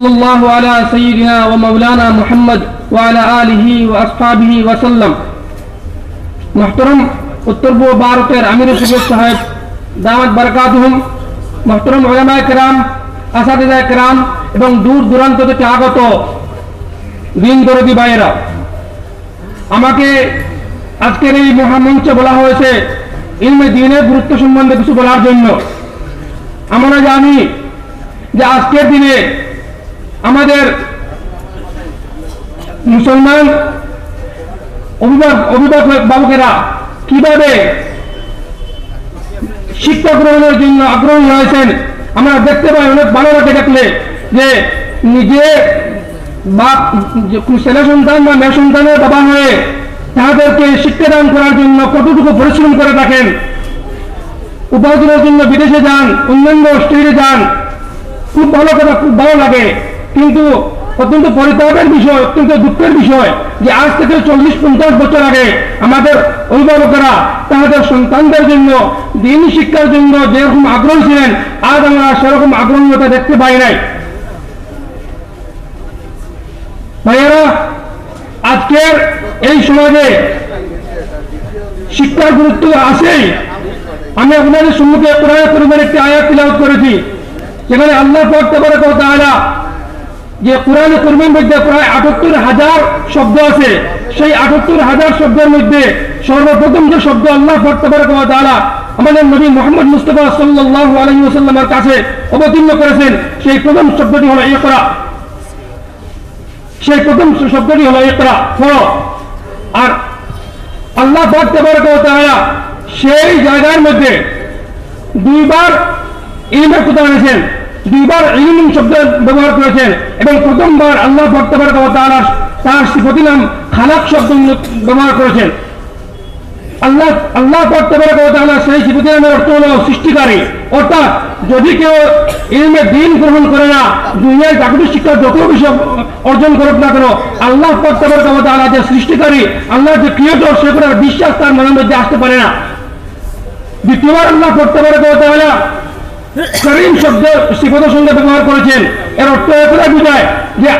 صلى الله على سيدنا ومولانا محمد وعلى آله وأصحابه وسلم محترم উত্তর পূর্ব ভারতের আমির শফিক সাহেব দামাত বারকাতুহুম মহতরম ওলামায় কেরাম আসাদিদা কেরাম এবং দূর দূরান্ত থেকে আগত দিন দরদি ভাইয়েরা আমাকে আজকের এই মহামঞ্চে বলা হয়েছে ইলমে দিনের গুরুত্ব সম্বন্ধে কিছু বলার জন্য আমরা জানি যে আজকের দিনে আমাদের মুসলমান অভিভাবক অভিভাবক বাবকেরা কীভাবে শিক্ষা গ্রহণের জন্য আগ্রহী হয়েছেন? আমরা দেখতে পাই অনেক বাংলাকে দেখলে যে নিজে বাপ ছেলে সন্তান বা মেয়ে সন্তানের বাবা হয়ে তাদেরকে শিক্ষাদান করার জন্য কতটুকু পরিশ্রম করে থাকেন? উপার্জনের জন্য বিদেশে যান, অন্যান্য স্টেটে যান। খুব ভালো কথা, খুব ভালো লাগে। কিন্তু অত্যন্ত পরিতাপের বিষয়, অত্যন্ত দুঃখের বিষয় যে আজ থেকে চল্লিশ, পঞ্চাশ বছর আগে আমাদের অভিভাবকরা তাদের সন্তানদের জন্য দিন শিক্ষার জন্য যেরকম আগ্রহী ছিলেন, আজ আমরা সেরকম আগ্রহীতা দেখতে পাই নাই। ভাইয়েরা আজকের এই সমাজে শিক্ষার গুরুত্ব আছেই। আমি আপনাদের সম্মুখে কোরআন করিমের একটি আয়াত করেছি, যেখানে আল্লাহ পড়তে পারে কথা আলা যে কোরআন কর্মীর মধ্যে প্রায় আটাত্তর হাজার শব্দ আছে, সেই আটাত্তর হাজার শব্দের মধ্যে সর্বপ্রথম যে শব্দ আল্লাহ আলা আমাদের নবী মোহাম্মদ মুস্তফা সাল্লাহ আলহি ওসাল্লামের কাছে অবতীর্ণ করেছেন, সেই প্রথম শব্দটি হলো ইকরা। সেই প্রথম শব্দটি হলো ইকরা, পড়ো। আর আল্লাহ আলা সেই জায়গার মধ্যে দুইবার ইলমের কথা এনেছেন। দুইবার ইলম শব্দ ব্যবহার করেছেন এবং প্রথমবার আল্লাহ বর্তমান তার সিফতি নাম খালাক শব্দ ব্যবহার করেছেন। আল্লাহ আল্লাহ বর্তমান তাআলা সেই সিফতি নামের অর্থ হল সৃষ্টিকারী। অর্থাৎ যদি কেউ ইলমে দিন গ্রহণ করে না, দুনিয়ায় জাগতিক শিক্ষা যত বিষয় অর্জন করুক না কেন, আল্লাহ বর্তমান তাআলা যে সৃষ্টিকারী আল্লাহ যে ক্রিয়েটর, সে করার বিশ্বাস তার মনের মধ্যে আসতে পারে না। দ্বিতীয়বার আল্লাহ করতে পারে তাহলে করিম শব্দ সিফতের সঙ্গে ব্যবহার করেছেন। এর অর্থ এতটাই বোঝায় যে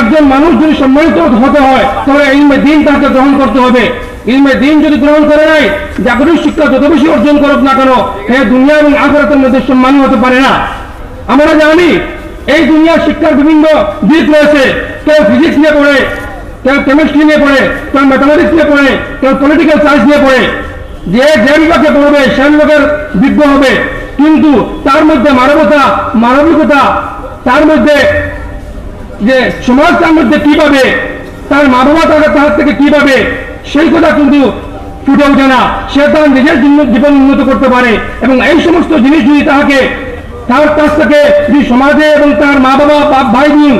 একজন মানুষ যদি সম্মানিত হতে হয়, তাহলে ইলমে দিন তাকে গ্রহণ করতে হবে। ইলমে দিন যদি গ্রহণ করে নাই জাগতিক শিক্ষা যত বেশি অর্জন করুক না কেন হে দুনিয়া এবং আখরাতের মধ্যে সম্মানী হতে পারে না। আমরা জানি, এই দুনিয়ার শিক্ষার বিভিন্ন দিক রয়েছে। কেউ ফিজিক্স নিয়ে পড়ে, কেউ কেমিস্ট্রি নিয়ে পড়ে, কেউ ম্যাথামেটিক্স নিয়ে পড়ে, কেউ পলিটিক্যাল সায়েন্স নিয়ে পড়ে। যে যে বিভাগে পড়বে, সে বিভাগের বিজ্ঞ হবে। কিন্তু তার মধ্যে মানবতা, মানবিকতা, তার মধ্যে যে সমাজ, তার মধ্যে কি পাবে তার মা বাবা তার থেকে কি পাবে সেই কথা কিন্তু ফুটে ওঠে না। সে তার নিজের জীবন উন্নত করতে পারে এবং এই সমস্ত জিনিস যদি তাকে তার কাছ থেকে যদি সমাজে এবং তার মা বাবা ভাই বোন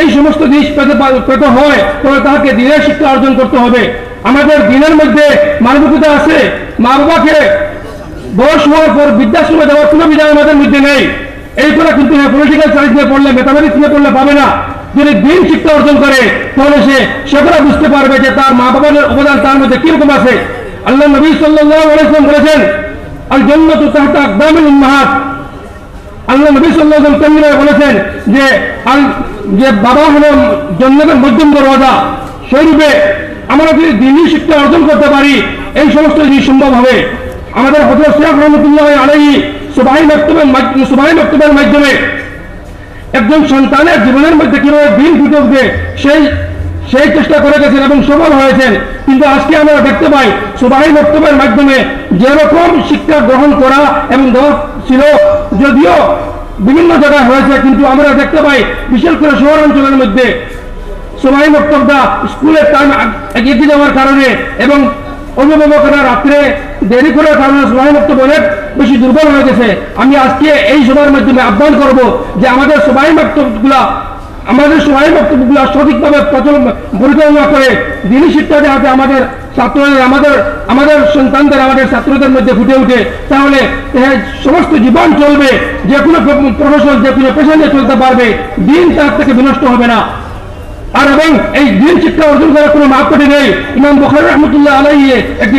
এই সমস্ত জিনিস পেতে পেতে হয় তবে তাকে দিনের শিক্ষা অর্জন করতে হবে। আমাদের দিনের মধ্যে মানবিকতা আছে। মা বাবাকে বয়স হওয়ার পর বৃদ্ধাশ্রমে দেওয়ার কোনো বিধান আমাদের মধ্যে নেই। এই করে কিন্তু পলিটিক্যাল সায়েন্স নিয়ে পড়লে ম্যাথামেটিক্স নিয়ে পড়লে পাবে না। যদি দিন শিক্ষা অর্জন করে, তাহলে সে সেগুলো বুঝতে পারবে যে তার মা বাবার অবদান তার মধ্যে কীরকম আছে। আল্লাহ নবী ওয়াসাল্লাম বলেছেন, আল জান্নাতু তাহতা আকদামিল উম্মাহাত। আল্লাহ নবী আলাইহি ওয়াসাল্লাম বলেছেন যে, আল, যে বাবা হলো জন্নতের মধ্যম দরওয়াজা, সেইরূপে আমরা যদি দিনই শিক্ষা অর্জন করতে পারি, এই সমস্ত জিনিস সম্ভব হবে। আমাদের হজরত শেখ রহমতুল্লাহ আলাই সুবাহি মক্তবের সুবাহি মক্তবের মাধ্যমে একজন সন্তানের জীবনের মধ্যে কীভাবে দিন ফুটে উঠবে, সেই সেই চেষ্টা করে গেছেন এবং সফল হয়েছেন। কিন্তু আজকে আমরা দেখতে পাই সুবাহি বক্তব্যের মাধ্যমে যেরকম শিক্ষা গ্রহণ করা এবং দেওয়া ছিল, যদিও বিভিন্ন জায়গায় হয়েছে, কিন্তু আমরা দেখতে পাই বিশেষ করে শহর অঞ্চলের মধ্যে সময় বক্তব্যটা স্কুলের টাইম এগিয়ে যাওয়ার কারণে এবং অভিভাবকরা রাত্রে দেরি করার কারণে বক্তব্য অনেক বেশি দুর্বল হয়ে গেছে। আমি আজকে এই সভার মাধ্যমে আহ্বান করব যে আমাদের সবাই বক্তব্যগুলা, আমাদের সবাই বক্তব্যগুলো সঠিকভাবে প্রচলন, পরিচালনা করে দিনী শিক্ষা যাতে আমাদের ছাত্রদের, আমাদের আমাদের সন্তানদের, আমাদের ছাত্রদের মধ্যে ফুটে উঠে। তাহলে সমস্ত জীবন চলবে, যে কোনো প্রফেশন যে কোনো পেশা নিয়ে চলতে পারবে, দিন তার থেকে বিনষ্ট হবে না। আর এবং এই দিন শিক্ষা অর্জন করার কোনো মাপকাঠি নেই। ইমাম বুখারি রহমতুল্লাহ আলাইয়ে একটি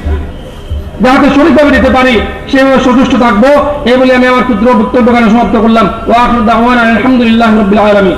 যাহাতে শরীরভাবে নিতে পারি, সেভাবে সন্তুষ্ট থাকব। এই বলে আমি আমার ক্ষুদ্র বক্তব্য সমাপ্ত করলাম। ও আখর দাওয়ান আলহামদুলিল্লাহ রবিল আলমী